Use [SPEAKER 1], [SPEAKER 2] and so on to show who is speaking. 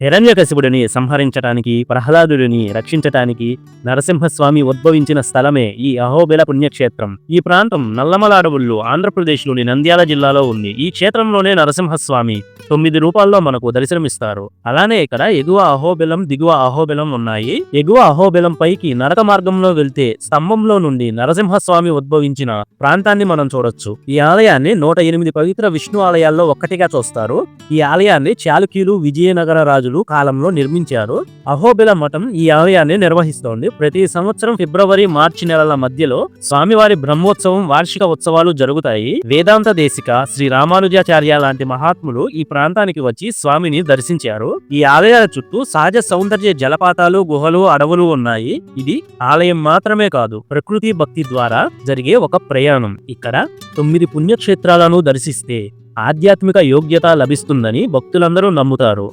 [SPEAKER 1] హిరణ్యకశిపుడిని సంహరించటానికి ప్రహ్లాదుడిని రక్షించటానికి నరసింహస్వామి ఉద్భవించిన స్థలమే ఈ అహోబిల పుణ్యక్షేత్రం. ఈ ప్రాంతం నల్లమల అడవుల్లో ఆంధ్రప్రదేశ్లోని నంద్యాల జిల్లాలో ఉంది. ఈ క్షేత్రంలోనే నరసింహస్వామి తొమ్మిది రూపాల్లో మనకు దర్శనమిస్తారు. అలానే ఇక్కడ ఎగువ అహోబిలం దిగువ అహోబిలం ఉన్నాయి. ఎగువ అహోబిలం పైకి నరక మార్గంలో వెళ్తే స్తంభంలో నుండి నరసింహస్వామి ఉద్భవించిన ప్రాంతాన్ని మనం చూడొచ్చు. ఈ ఆలయాన్ని నూట ఎనిమిది పవిత్ర విష్ణు ఆలయాల్లో ఒక్కటిగా చూస్తారు. ఈ ఆలయాన్ని చాళుక్యులు విజయనగర రాజులు కాలంలో నిర్మించారు. అహోబిల మఠం ఈ ఆలయాన్ని నిర్వహిస్తోంది. ప్రతి సంవత్సరం ఫిబ్రవరి మార్చి నెలల మధ్యలో స్వామివారి బ్రహ్మోత్సవం వార్షిక ఉత్సవాలు జరుగుతాయి. వేదాంత దేశిక శ్రీ రామానుజాచార్య లాంటి మహాత్ములు ఈ ప్రాంతానికి వచ్చి స్వామిని దర్శించారు. ఈ ఆలయాల చుట్టూ సహజ సౌందర్య జలపాతాలు గుహలు అడవులు ఉన్నాయి. ఇది ఆలయం మాత్రమే కాదు ప్రకృతి భక్తి ద్వారా జరిగే ఒక ప్రయాణం. ఇక్కడ తొమ్మిది పుణ్యక్షేత్రాలను దర్శిస్తే ఆధ్యాత్మిక యోగ్యత లభిస్తుందని భక్తులందరూ నమ్ముతారు.